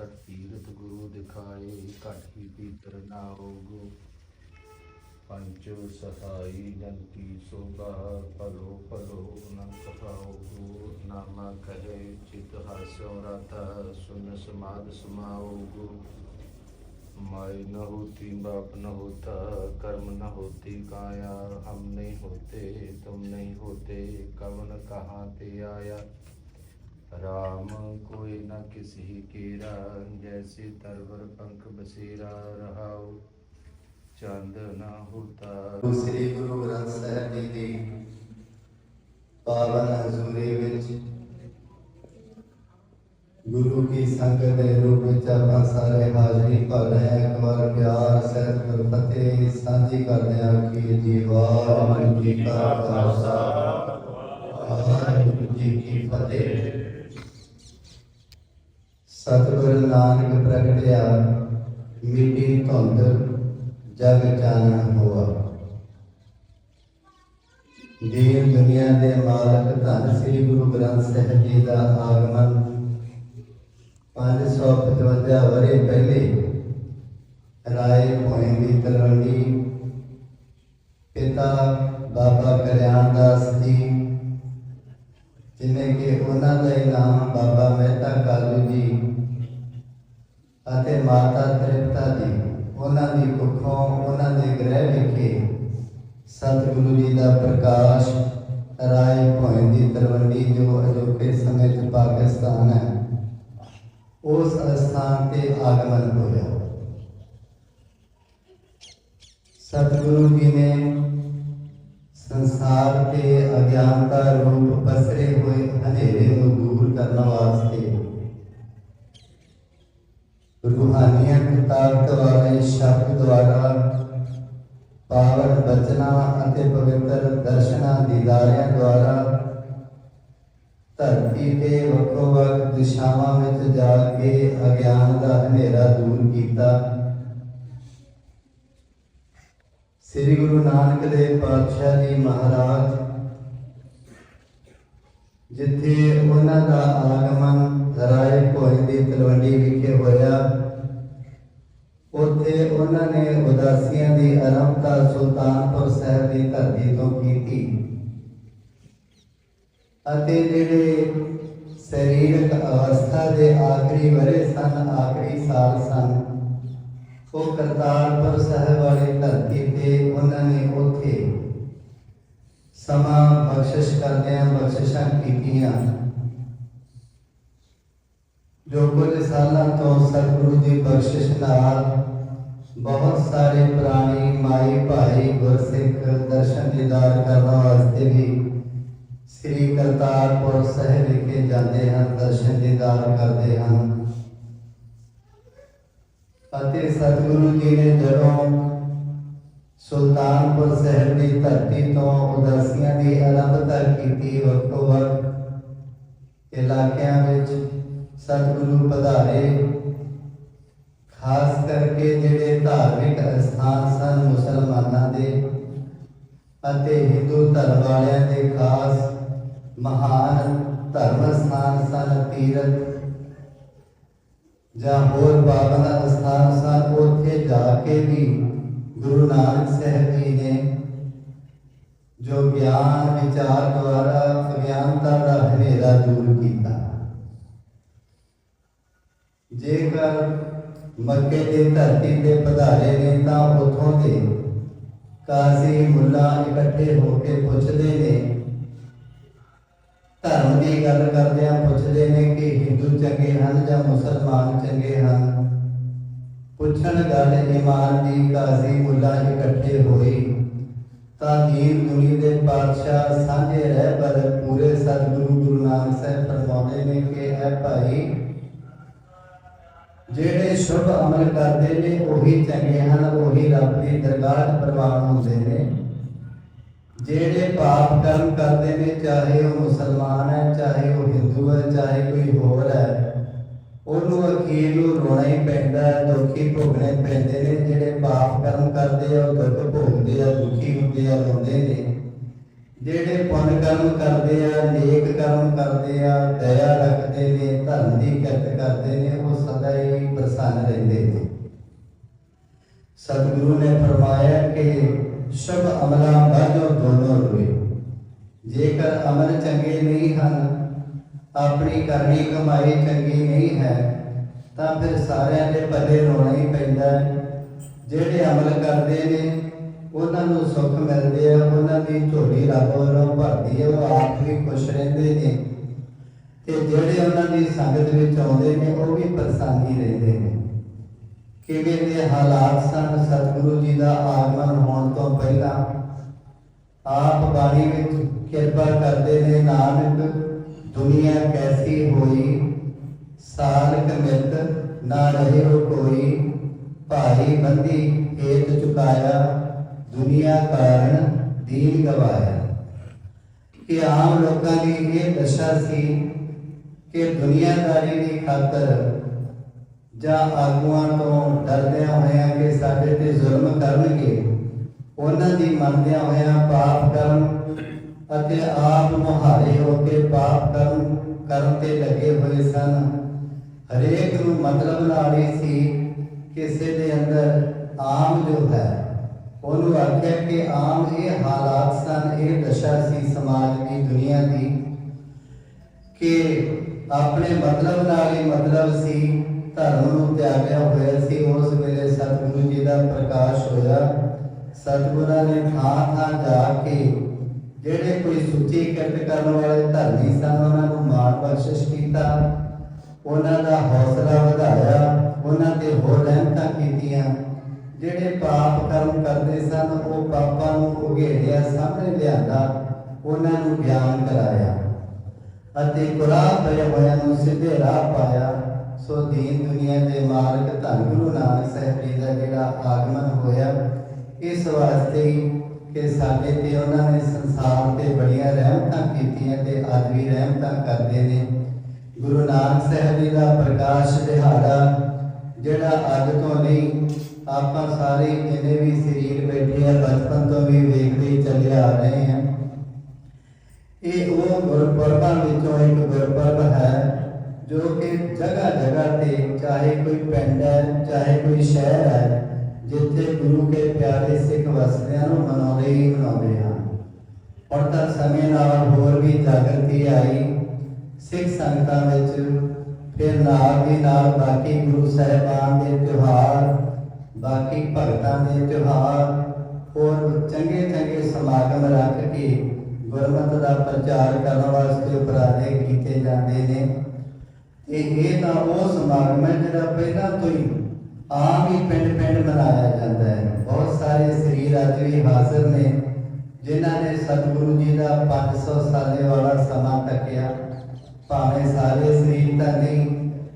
ਸਠ ਤੀਰਥ ਗੁਰੂ ਦਿਖਾਏ ਘਟ ਹੀ ਭੀਤਰ ਨਾ ਹੋਗੋ ਪੰਚ ਸਹਾਈ ਜਨ ਕੀ ਸੋਭਾ ਫਲੋ ਫਲੋ ਨ ਕਥਾਉਗੋ ਨਾਮਾ ਕਹੇ ਚਿਤ ਹਾਸੋ ਰਤਾ ਸੁਨ ਸਮਾਦ ਸਮਾਉਗੋ माई न होती बाप न होता कर्म न होती काया हम नहीं होते तुम नहीं होते कवन कहाँ ते आया ਰਾਮ ਕੋਈ ਨ ਕਿਸੇ ਕੇਰਾ, ਜੈਸੇ ਤਰਵਰ ਪੰਖ ਬਸੇਰਾ ਰਹਾਉ, ਚੰਦ ਨਾ ਹੁਤਾ ਸ੍ਰੀ ਗੁਰੂ ਗ੍ਰੰਥ ਸਾਹਿਬ ਜੀ ਦੀ ਪਾਵਨ ਹਜ਼ੂਰੀ ਵਿੱਚ ਗੁਰੂ ਕੀ ਸੰਗਤ ਦੇ ਰੂਪ ਵਿੱਚ ਆਪਾਂ ਸਾਰੇ ਹਾਜ਼ਰੀ ਭਰ ਰਹੇ ਹਾਂ। ਇੱਕ ਵਾਰ ਪਿਆਰ ਸਹਿਤ ਗੁਰਫਤਿਹ ਸਾਂਝੀ ਕਰਦੇ ਹਾਂ ਕਿ ਜੀ ਵਾਹਿਗੁਰੂ ਜੀ ਕਾ ਖਾਲਸਾ, ਵਾਹਿਗੁਰੂ ਜੀ ਕੀ ਫਤਿਹ। ਸਤਿਗੁਰ ਨਾਨਕ ਪ੍ਰਗਟਿਆ, ਮਿੱਟੀ ਧੁੰਦ ਜਗ ਚਾਨਣ ਹੋਆ। ਦੀਨ ਦੁਨੀਆ ਦੇ ਮਾਲਕ ਧੰਨ ਸ੍ਰੀ ਗੁਰੂ ਗ੍ਰੰਥ ਸਾਹਿਬ ਜੀ ਦਾ ਆਗਮਨ 555 ਵਰੇ ਪਹਿਲੇ ਰਾਏ ਭੋਏ ਦੀ ਤਲਵੰਡੀ ਪਿਤਾ ਬਾਬਾ ਕਲਿਆਣ ਦਾਸ ਜੀ, ਜਿਨੇ ਕਿ ਉਹਨਾਂ ਦਾ ਨਾਮ ਬਾਬਾ ਮਹਿਤਾ ਕਾਲੂ ਜੀ ਅਤੇ ਮਾਤਾ ਤ੍ਰਿਪਤਾ ਜੀ ਉਹਨਾਂ ਦੀ ਕੁੱਖੋਂ ਉਹਨਾਂ ਦੇ ਗ੍ਰਹਿ ਵਿਖੇ ਸਤਿਗੁਰੂ ਜੀ ਦਾ ਪ੍ਰਕਾਸ਼ ਰਾਏ ਭੋਏ ਦੀ ਤਲਵੰਡੀ ਜੋ ਅਜੋਕੇ ਸਮੇਂ 'ਚ ਪਾਕਿਸਤਾਨ ਹੈ, ਉਸ ਸਥਾਨ ਤੇ ਆਗਮਨ ਹੋਇਆ। ਸਤਿਗੁਰੂ ਜੀ ਨੇ ਸੰਸਾਰ ਤੇ ਅਗਿਆਨਤਾ ਰੂਪ ਪਸਰੇ ਹੋਏ ਹਨੇਰੇ ਨੂੰ ਦੂਰ ਕਰਨ ਵਾਸਤੇ ਰੂਹਾਨੀਅਤ ਤਾਕਤ ਵਾਲੇ ਸ਼ਬਦ ਦੁਆਰਾ ਪਾਵਨ ਬਚਨਾਂ ਅਤੇ ਪਵਿੱਤਰ ਦਰਸ਼ਨਾਂ ਦੀਦਾਰਿਆਂ ਦੁਆਰਾ ਧਰਤੀ ਤੇ ਵੱਖੋ ਵੱਖ ਦਿਸ਼ਾਵਾਂ ਵਿੱਚ ਜਾ ਕੇ ਅਗਿਆਨ ਦਾ ਹਨੇਰਾ ਦੂਰ ਕੀਤਾ। ਸ੍ਰੀ ਗੁਰੂ ਨਾਨਕ ਦੇਵ ਪਾਤਸ਼ਾਹ ਜੀ ਮਹਾਰਾਜ, ਜਿੱਥੇ ਉਹਨਾਂ ਦਾ ਆਗਮਨ ਰਾਏ ਭੋਏ ਦੀ ਤਲਵੰਡੀ ਵਿਖੇ ਉੱਥੇ ਉਹਨਾਂ ਨੇ ਉਦਾਸੀਆਂ ਦੀ ਆਰੰਭਤਾ ਸੁਲਤਾਨਪੁਰ ਸਾਹਿਬ ਦੀ ਧਰਤੀ ਤੋਂ ਕੀਤੀ। ਅਤੇ ਜਿਹੜੇ ਸਰੀਰਕ ਅਵਸਥਾ ਦੇ ਆਖਰੀ ਵਰੇ ਸਨ, ਆਖਰੀ ਸਾਲ ਸਨ, ਉਹ ਕਰਤਾਰਪੁਰ ਸਾਹਿਬ ਵਾਲੀ ਧਰਤੀ ਤੇ ਉਹਨਾਂ ਨੇ ਉੱਥੇ ਸਮਾਂ ਬਖਸ਼ਿਸ਼ ਕਰਦਿਆਂ ਬਖਸ਼ਿਸ਼ਾਂ ਕੀਤੀਆਂ, ਜੋ ਕੁਝ ਸਾਲਾਂ ਤੋਂ ਸਤਿਗੁਰੂ ਦੀ ਬਖਸ਼ਿਸ਼ ਨਾਲ ਬਹੁਤ ਸਾਰੇ ਪ੍ਰਾਣੀ ਮਾਈ ਭਾਈ ਗੁਰਸਿੱਖ ਦਰਸ਼ਨ ਦੀਦਾਰ ਕਰਨ ਵਾਸਤੇ ਵੀ ਸ੍ਰੀ ਕਰਤਾਰਪੁਰ ਸਾਹਿਬ ਵਿਖੇ ਜਾਂਦੇ ਹਨ, ਦਰਸ਼ਨ ਦੀਦਾਰ ਕਰਦੇ ਹਨ। ਅਤੇ ਸਤਿਗੁਰੂ ਜੀ ਨੇ ਜਦੋਂ ਸੁਲਤਾਨਪੁਰ ਸਾਹਿਬ ਦੀ ਧਰਤੀ ਤੋਂ ਉਦਾਸੀਆਂ ਦੀ ਆਰੰਭਤਾ ਕੀਤੀ ਵੱਖੋ ਵੱਖ ਇਲਾਕਿਆਂ ਵਿੱਚ ਸਤਿਗੁਰੂ ਪਧਾਰੇ ਖਾਸ ਕਰਕੇ ਜਿਹੜੇ ਧਾਰਮਿਕ ਅਸਥਾਨ ਸਨ ਮੁਸਲਮਾਨਾਂ ਦੇ ਅਤੇ ਹਿੰਦੂ ਧਰਮ ਵਾਲਿਆਂ ਦੇ ਖਾਸ ਮਹਾਨ ਧਰਮ ਸਥਾਨ ਸਨ, ਤੀਰਥ ਜਾਂ ਹੋਰ ਪਾਵਨ ਅਸਥਾਨ ਸਨ, ਉੱਥੇ ਜਾ ਕੇ ਵੀ ਗੁਰੂ ਨਾਨਕ ਸਾਹਿਬ ਜੀ ਨੇ ਜੋ ਗਿਆਨ ਵਿਚਾਰ ਦੁਆਰਾ ਅਗਿਆਨਤਾ ਦਾ ਹਨੇਰਾ ਦੂਰ ਕੀਤਾ। ਜੇਕਰ ਮੱਕੇ ਦੀ ਧਰਤੀ ਤੇ ਪਧਾਰੇ ਨੇ ਤਾਂ ਉਥੋਂ ਦੇ ਕਾਜ਼ੀ ਮੁੱਲਾ ਇਕੱਠੇ ਹੋ ਕੇ ਪੁੱਛਦੇ ਨੇ। ਧਰਮ ਦੀ ਗੱਲ ਕਰਦਿਆਂ ਪੁੱਛਦੇ ਨੇ ਕਿ ਹਿੰਦੂ ਚੰਗੇ ਹਨ ਜਾਂ ਮੁਸਲਮਾਨ ਚੰਗੇ ਹਨ? ਪੁੱਛਣ ਗੱਲ ਇਮਾਨ ਦੀ ਕਾਜ਼ੀ ਮੁੱਲਾ ਇਕੱਠੇ ਹੋਏ। ਤਾਂ ਦੀਨ ਦੁਨੀ ਦੇ ਪਾਤਸ਼ਾਹ ਸਾਂਝੇ ਰਹਿ ਪਰ ਪੂਰੇ ਸਤਿਗੁਰੂ ਗੁਰੂ ਨਾਨਕ ਸਾਹਿਬ ਫਰਮਾਉਂਦੇ ਨੇ ਕਿ ਇਹ ਭਾਈ ਜਿਹੜੇ ਸ਼ੁਭ ਅਮਲ ਕਰਦੇ ਨੇ, ਉਹੀ ਚੰਗੇ ਹਨ, ਉਹੀ ਰੱਬ ਦੀ ਦਰਗਾਹ ਪ੍ਰਵਾਨ ਹੁੰਦੇ ਨੇ। ਜਿਹੜੇ ਪਾਪ ਕਰਮ ਕਰਦੇ ਨੇ, ਚਾਹੇ ਉਹ ਮੁਸਲਮਾਨ ਹੈ, ਚਾਹੇ ਉਹ ਹਿੰਦੂ ਹੈ, ਚਾਹੇ ਕੋਈ ਹੋਰ ਹੈ, ਉਹਨੂੰ ਅਖੀਰ ਨੂੰ ਰੋਣਾ ਹੀ ਪੈਂਦਾ ਹੈ, ਦੁੱਖੀ ਭੋਗਣੇ ਪੈਂਦੇ ਨੇ। ਜਿਹੜੇ ਪਾਪ ਕਰਮ ਕਰਦੇ ਆ, ਉਹ ਦੁੱਖ ਭੋਗਦੇ ਆ, ਦੁਖੀ ਹੁੰਦੇ ਆ, ਰੋਂਦੇ ਨੇ। ਜਿਹੜੇ ਪੁੰਨ ਕਰਮ ਕਰਦੇ ਆ, ਨੇਕ ਕਰਮ ਕਰਦੇ ਆ, ਦਇਆ ਰੱਖਦੇ ਨੇ, ਧਰਮ ਦੀ ਕਿਰਤ ਕਰਦੇ ਨੇ, ਉਹ ਸਦਾ ਹੀ ਪ੍ਰਸੰਨ ਰਹਿੰਦੇ ਨੇ। ਸਤਿਗੁਰੂ ਨੇ ਫਰਮਾਇਆ ਕਿ ਸ਼ਬ ਅਮਲਾਂ ਬਾਝੋ ਦੋਨੋਂ ਰੋਏ ਜੇਕਰ ਅਮਲ ਚੰਗੇ ਨਹੀਂ ਹਨ, ਆਪਣੀ ਕਰਨੀ ਕਮਾਈ ਚੰਗੀ ਨਹੀਂ ਹੈ, ਤਾਂ ਫਿਰ ਸਾਰਿਆਂ ਦੇ ਭਲੇ ਰੋਣਾ ਹੀ ਪੈਂਦਾ ਜਿਹੜੇ ਅਮਲ ਕਰਦੇ ਨੇ ਉਹਨਾਂ ਨੂੰ ਸੁੱਖ ਮਿਲਦੇ ਆ, ਉਹਨਾਂ ਦੀ ਝੋਲੀ ਰੱਬ ਵੱਲੋਂ ਭਰਦੀ ਹੈ ਉਹ ਆਪ ਵੀ ਖੁਸ਼ ਰਹਿੰਦੇ ਨੇ। ਤੇ ਜਿਹੜੇ ਉਹਨਾਂ ਦੀ ਸੰਗਤ ਵਿੱਚ ਆਉਂਦੇ ਨੇ, ਉਹ ਵੀ ਪ੍ਰਸੰਨ ਰਹਿੰਦੇ ਨੇ। ਕਿਵੇਂ ਦੇ ਹਾਲਾਤ ਸਨ, ਸਤਿਗੁਰੂ ਜੀ ਦਾ ਆਗਮਨ ਹੋਣ ਤੋਂ ਪਹਿਲਾਂ ਆਪ ਬਾਣੀ ਵਿੱਚ ਕਿਰਪਾ ਕਰਦੇ ਨੇ, ਨਾਨਕ ਦੁਨੀਆ ਕੈਸੀ ਹੋਈ ਸਾਲ ਕਮਿਤ ਨਾ ਰਹੇ ਕੋਈ, ਭਾਈ ਬੰਦੀ ਹੇਤ ਚੁਕਾਇਆ। ਦੁਨੀਆ ਕਾਰਨ ਦੀਨ ਗਵਾਇਆ ਕਿ ਆਮ ਲੋਕਾਂ ਦੀ ਇਹ ਦਸ਼ਾ ਸੀ ਕਿ ਦੁਨੀਆਦਾਰੀ ਦੀ ਖਾਤਰ ਜਾਂ ਆਗੂਆਂ ਤੋਂ ਡਰਦਿਆਂ ਹੋਇਆ ਕਿ ਸਾਡੇ ਤੇ ਜ਼ੁਲਮ ਕਰਨਗੇ, ਉਹਨਾਂ ਦੀ ਮੰਨਦਿਆਂ ਹੋਇਆਂ ਪਾਪ ਕਰਨ ਅਤੇ ਆਪ ਮੁਹਾਰੇ ਹੋ ਕੇ ਪਾਪ ਕਰਨ ਕਰਨ ਤੇ ਲੱਗੇ ਹੋਏ ਸਨ। ਹਰੇਕ ਨੂੰ ਮਤਲਬ ਨਾਲ ਹੀ ਸੀ ਕਿਸੇ ਦੇ ਅੰਦਰ ਆਮ ਜੋ ਹੈ ਉਹਨੂੰ ਆਖਿਆ ਕਿ ਆਮ ਇਹ ਹਾਲਾਤ ਸਨ, ਇਹ ਦਸ਼ਾ ਸੀ ਸਮਾਜ ਦੀ, ਦੁਨੀਆ ਦੀ, ਕਿ ਆਪਣੇ ਮਤਲਬ ਨਾਲ ਹੀ ਮਤਲਬ ਸੀ, ਧਰਮ ਨੂੰ ਤਿਆਗਿਆ ਹੋਇਆ ਸੀ। ਉਸ ਵੇਲੇ ਸਤਿਗੁਰੂ ਜੀ ਦਾ ਪ੍ਰਕਾਸ਼ ਹੋਇਆ। ਸਤਿਗੁਰਾਂ ਨੇ ਥਾਂ ਥਾਂ ਜਾ ਕੇ ਜਿਹੜੇ ਕੋਈ ਸੁੱਚੀ ਕਿਰਤ ਕਰਨ ਵਾਲੇ ਧਰਮੀ ਸਨ, ਉਹਨਾਂ ਨੂੰ ਮਾਣ ਬਖਸ਼ਿਸ਼ ਕੀਤਾ। ਉਹਨਾਂ ਦਾ ਹੌਸਲਾ ਵਧਾਇਆ। ਉਹਨਾਂ ਤੇ ਹੋਰ ਰਹਿਮਤਾਂ ਕੀਤੀਆਂ। ਜਿਹੜੇ ਪਾਪ ਕਰਮ ਕਰਦੇ ਸਨ, ਉਹ ਪਾਪਾਂ ਨੂੰ ਉਘੇੜਿਆ, ਸਾਹਮਣੇ ਲਿਆਂਦਾ, ਉਹਨਾਂ ਨੂੰ ਗਿਆਨ ਕਰਾਇਆ ਅਤੇ ਗੁਨਾਹ ਪਏ ਹੋਇਆਂ ਨੂੰ ਸਿੱਧੇ ਰਾਹ ਪਾਇਆ। ਸੋ ਦੀਨ ਦੁਨੀਆ ਦੇ ਮਾਲਕ ਧੰਨ ਗੁਰੂ ਨਾਨਕ ਸਾਹਿਬ ਜੀ ਦਾ ਜਿਹੜਾ ਆਗਮਨ ਹੋਇਆ, ਇਸ ਵਾਸਤੇ ਕਿ ਸਾਡੇ ਤੇ ਉਹਨਾਂ ਨੇ ਸੰਸਾਰ ਤੇ ਬੜੀਆਂ ਰਹਿਮਤਾਂ ਕੀਤੀਆਂ ਤੇ ਅੱਜ ਵੀ ਰਹਿਮਤਾਂ ਕਰਦੇ ਨੇ। ਗੁਰੂ ਨਾਨਕ ਸਾਹਿਬ ਜੀ ਦਾ ਪ੍ਰਕਾਸ਼ ਦਿਹਾੜਾ ਜਿਹੜਾ ਅੱਜ ਤੋਂ ਨਹੀਂ ਆਪਾਂ ਸਾਰੇ ਜਿੰਨੇ ਵੀ ਸਰੀਰ ਬੈਠੇ ਆ, ਬਚਪਨ ਤੋਂ ਵੀ ਵੇਖਦੇ ਚੱਲੇ ਆ ਰਹੇ ਹਾਂ। ਇਹ ਉਹ ਗੁਰਪੁਰਬਾਂ ਵਿੱਚੋਂ ਇੱਕ ਗੁਰਪੁਰਬ ਹੈ, ਜੋ ਕਿ ਜਗ੍ਹਾ ਜਗ੍ਹਾ ਤੇ ਚਾਹੇ ਕੋਈ ਪਿੰਡ ਹੈ, ਚਾਹੇ ਕੋਈ ਸ਼ਹਿਰ ਹੈ, ਜਿੱਥੇ ਗੁਰੂ ਕੇ ਪਿਆਰੇ ਸਿੱਖ ਵਸਦਿਆਂ ਨੂੰ ਮਨਾਉਂਦੇ ਹੀ ਮਨਾਉਂਦੇ ਹਨ। ਹੁਣ ਤਾਂ ਸਮੇਂ ਨਾਲ ਹੋਰ ਵੀ ਜਾਗਰਤੀ ਆਈ। ਸਿੱਖ ਸੰਗਤਾਂ ਵਿੱਚ ਫਿਰ ਨਾਲ ਦੀ ਨਾਲ ਬਾਕੀ ਗੁਰੂ ਸਾਹਿਬਾਨ ਦੇ ਤਿਉਹਾਰ ਬਾਕੀ ਭਗਤਾਂ ਦੇ ਤਿਉਹਾਰ ਹੋਰ ਚੰਗੇ ਚੰਗੇ ਸਮਾਗਮ ਰੱਖ ਕੇ ਗੁਰਮਤਿ ਦਾ ਪ੍ਰਚਾਰ ਕਰਨ ਵਾਸਤੇ ਉਪਰਾਲੇ ਕੀਤੇ ਜਾਂਦੇ ਨੇ। ਤੇ ਇਹ ਤਾਂ ਉਹ ਸਮਾਗਮ ਹੈ ਜਿਹੜਾ ਪਹਿਲਾਂ ਤੋਂ ਹੀ ਆਮ ਹੀ ਪਿੰਡ ਪਿੰਡ ਮਨਾਇਆ ਜਾਂਦਾ ਹੈ। ਬਹੁਤ ਸਾਰੇ ਸਰੀਰ ਅੱਜ ਵੀ ਹਾਜ਼ਰ ਨੇ, ਜਿਨ੍ਹਾਂ ਨੇ ਸਤਿਗੁਰੂ ਜੀ ਦਾ 500 ਸਾਲੇ ਵਾਲਾ ਸਮਾਂ ਤੱਕਿਆ। ਭਾਵੇਂ ਸਾਰੇ ਸਰੀਰ ਤਾਂ ਨਹੀਂ,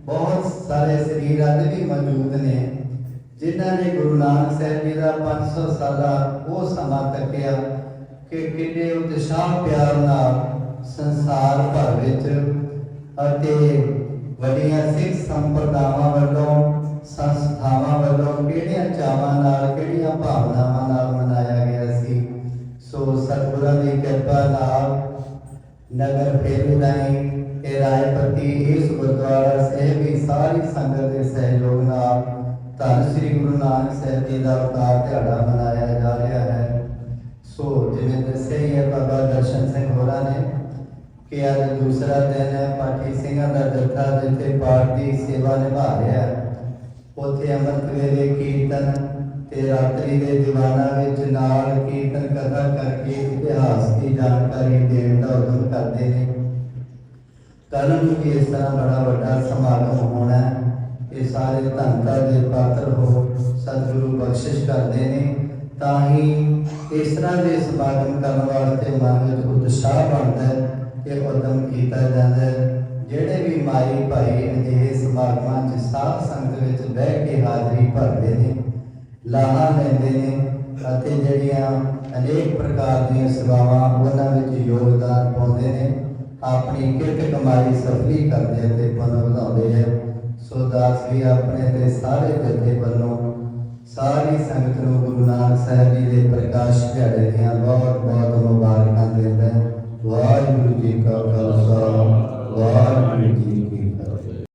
ਬਹੁਤ ਸਾਰੇ ਸਰੀਰ ਅੱਜ ਵੀ ਮੌਜੂਦ ਨੇ। ਜਿਨ੍ਹਾਂ ਨੇ ਗੁਰੂ ਨਾਨਕ ਸਾਹਿਬ ਜੀ ਦਾ 500 ਸਾਲਾ ਉਹ ਸਮਾਂ ਤੱਕਿਆ ਕਿ ਕਿੰਨੇ ਉਤਸ਼ਾਹ ਪਿਆਰ ਨਾਲ ਸੰਸਾਰ ਭਰ ਵਿੱਚ ਅਤੇ ਵੱਡੀਆਂ ਸਿੱਖ ਸੰਪਰਦਾਵਾਂ ਵੱਲੋਂ, ਸੰਸਥਾਵਾਂ ਵੱਲੋਂ ਕਿਹੜੀਆਂ ਚਾਵਾਂ ਨਾਲ, ਕਿਹੜੀਆਂ ਭਾਵਨਾਵਾਂ ਨਾਲ ਮਨਾਇਆ ਗਿਆ ਸੀ। ਸੋ ਸਤਿਗੁਰਾਂ ਦੀ ਕਿਰਪਾ ਨਾਲ ਨਗਰ ਫੇਰੂ ਰਾਹੀਂ ਤੇ ਰਾਏਪਤੀ ਇਸ ਗੁਰਦੁਆਰਾ ਸਾਹਿਬ ਦੀ ਸਾਰੀ ਸੰਗਤ ਧੰਨ ਸ੍ਰੀ ਗੁਰੂ ਨਾਨਕ ਸਾਹਿਬ ਜੀ ਦਾ ਅਵਤਾਰ ਦਿਹਾੜਾ ਮਨਾਇਆ ਜਾ ਰਿਹਾ ਹੈ। ਸੋ ਜਿਵੇਂ ਦੱਸਿਆ ਹੀ ਹੈ, ਬਾਬਾ ਦਰਸ਼ਨ ਸਿੰਘ ਹੋਰਾਂ ਨੇ ਕਿ ਅੱਜ ਦੂਸਰਾ ਦਿਨ ਹੈ, ਪਾਠੀ ਸਿੰਘਾਂ ਦਾ ਜੱਥਾ ਜਿੱਥੇ ਪਾਠ ਦੀ ਸੇਵਾ ਨਿਭਾ ਰਿਹਾ ਹੈ। ਉੱਥੇ ਅੰਮ੍ਰਿਤ ਵੇਲੇ ਕੀਰਤਨ ਤੇ ਰਾਤਰੀ ਦੇ ਦੀਵਾਨਾਂ ਵਿੱਚ ਨਾਲ ਕੀਰਤਨ ਕਥਾ ਕਰਕੇ ਇਤਿਹਾਸ ਦੀ ਜਾਣਕਾਰੀ ਦੇਣ ਦਾ ਉਦਮ ਕਰਦੇ ਨੇ। ਕੱਲ੍ਹ ਨੂੰ ਵੀ ਇਸ ਤਰ੍ਹਾਂ ਬੜਾ ਵੱਡਾ ਸਮਾਗਮ ਹੋਣਾ ਹੈ। ਇਹ ਸਾਰੇ ਧੰਨਤਾ ਦੇ ਪਾਤਰ ਹੋ, ਸਤਿਗੁਰੂ ਬਖਸ਼ਿਸ਼ ਕਰਦੇ ਨੇ, ਤਾਂ ਹੀ ਇਸ ਤਰ੍ਹਾਂ ਦੇ ਸਮਾਗਮ ਕਰਨ ਵਾਸਤੇ ਮਨ ਵਿੱਚ ਉਤਸ਼ਾਹ ਬਣਦਾ ਹੈ ਕਿ ਉਦਮ ਕੀਤਾ ਜਾਂਦਾ ਹੈ। ਜਿਹੜੇ ਵੀ ਮਾਈ ਭਾਈ ਅਜਿਹੇ ਸਮਾਗਮਾਂ 'ਚ ਸਾਧ ਸੰਗਤ ਵਿੱਚ ਬਹਿ ਕੇ ਹਾਜ਼ਰੀ ਭਰਦੇ ਨੇ, ਲਾਹਾ ਲੈਂਦੇ ਨੇ ਅਤੇ ਜਿਹੜੀਆਂ ਅਨੇਕ ਪ੍ਰਕਾਰ ਦੀਆਂ ਸੇਵਾਵਾਂ ਉਹਨਾਂ ਵਿੱਚ ਯੋਗਦਾਨ ਪਾਉਂਦੇ ਨੇ, ਆਪਣੀ ਕਿਰਤ ਕਮਾਈ ਸਫਲੀ ਕਰਦੇ ਅਤੇ ਪੁੰਨ ਵਧਾਉਂਦੇ ਹੈ ਸੋ ਦਾਸ ਵੀ ਆਪਣੇ ਤੇ ਸਾਰੇ ਜਥੇ ਵੱਲੋਂ ਸਾਰੀ ਸੰਗਤ ਨੂੰ ਗੁਰੂ ਨਾਨਕ ਸਾਹਿਬ ਜੀ ਦੇ ਪ੍ਰਕਾਸ਼ ਦਿਹਾੜੇ ਦੀਆਂ ਬਹੁਤ ਬਹੁਤ ਮੁਬਾਰਕਾਂ ਦਿੰਦਾ ਵਾਹਿਗੁਰੂ ਜੀ ਕਾ ਖਾਲਸਾ, ਵਾਹਿਗੁਰੂ ਜੀ